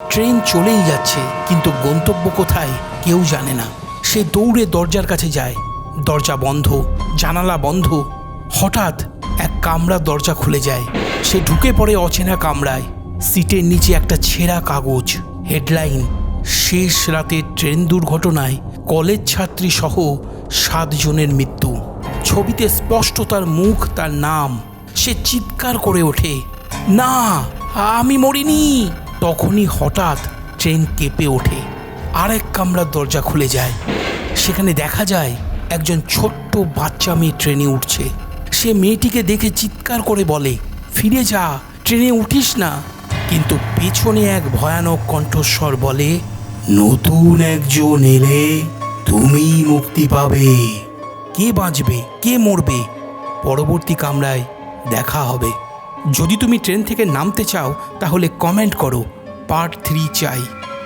Train চলেই যাচ্ছে, কিন্তু গন্তব্য কোথায় কেউ জানে না। সে দৌড়ে দরজার কাছে যায়। দরজা বন্ধ, জানালা বন্ধ। হঠাৎ এক কামরার দরজা খুলে যায়। সে ঢুকে পড়ে অচেনা কামরায়। সিটের নিচে একটা ছেঁড়া কাগজ, হেডলাইন। শেষ রাতে ট্রেন দুর্ঘটনায় কলেজ ছাত্রী সহ সাতজনের মৃত্যু। ছবিতে স্পষ্ট তার মুখ তার নাম। সে চিৎকার করে ওঠে, না, আমি মরিনি। তখনই হঠাৎ ট্রেন কেঁপে ওঠে। আরেক কামরার দরজা খুলে যায়। সেখানে দেখা যায় একজন ছোট্ট বাচ্চা মেয়ে ট্রেনে উঠছে। সে মেয়েটিকে দেখে চিৎকার করে বলে, ফিরে যা, ট্রেনে উঠিস না। কিন্তু পেছনে এক ভয়ানক কণ্ঠস্বর বলে, নতুন একজন এলে তুমি মুক্তি পাবে। কে বাঁচবে, কে মরবে? পরবর্তী কামরায় দেখা হবে। যদি তুমি ট্রেন থেকে নামতে চাও তাহলে কমেন্ট করো। পার্ট থ্রি চাই।